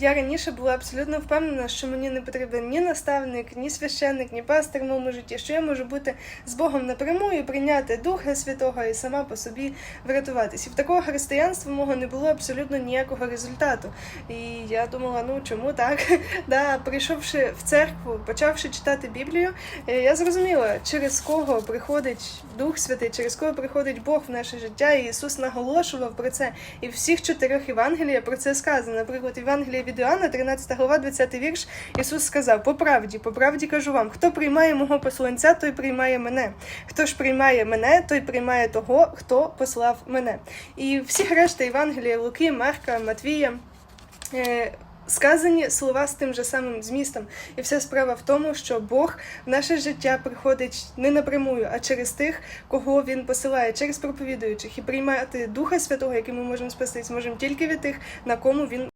Я раніше була абсолютно впевнена, що мені не потрібен ні наставник, ні священник, ні пастир в моєму житті, що я можу бути з Богом напряму і прийняти Духа Святого і сама по собі врятуватись. І в такого християнства мого не було абсолютно ніякого результату. І я думала, ну чому так? Да, прийшовши в церкву, почавши читати Біблію, е, я зрозуміла, через кого приходить Дух Святий, через кого приходить Бог в наше життя. І Ісус наголошував про це. І в всіх чотирьох Євангеліях про це сказано. Наприклад, Євангелія від Іоанна, 13 глава, 20 вірш, Ісус сказав: По правді, по правді кажу вам, хто приймає мого посланця, той приймає мене. Хто ж приймає мене, той приймає того, хто послав мене. І всі решта Євангелія Луки, Марка, Матвія. е, Сказані слова з тим же самим змістом, і вся справа в тому, що Бог в наше життя приходить не напрямую, а через тих, кого він посилає, через проповідуючих, і приймати Духа Святого, яким ми можемо спастись, можемо тільки від тих, на кому він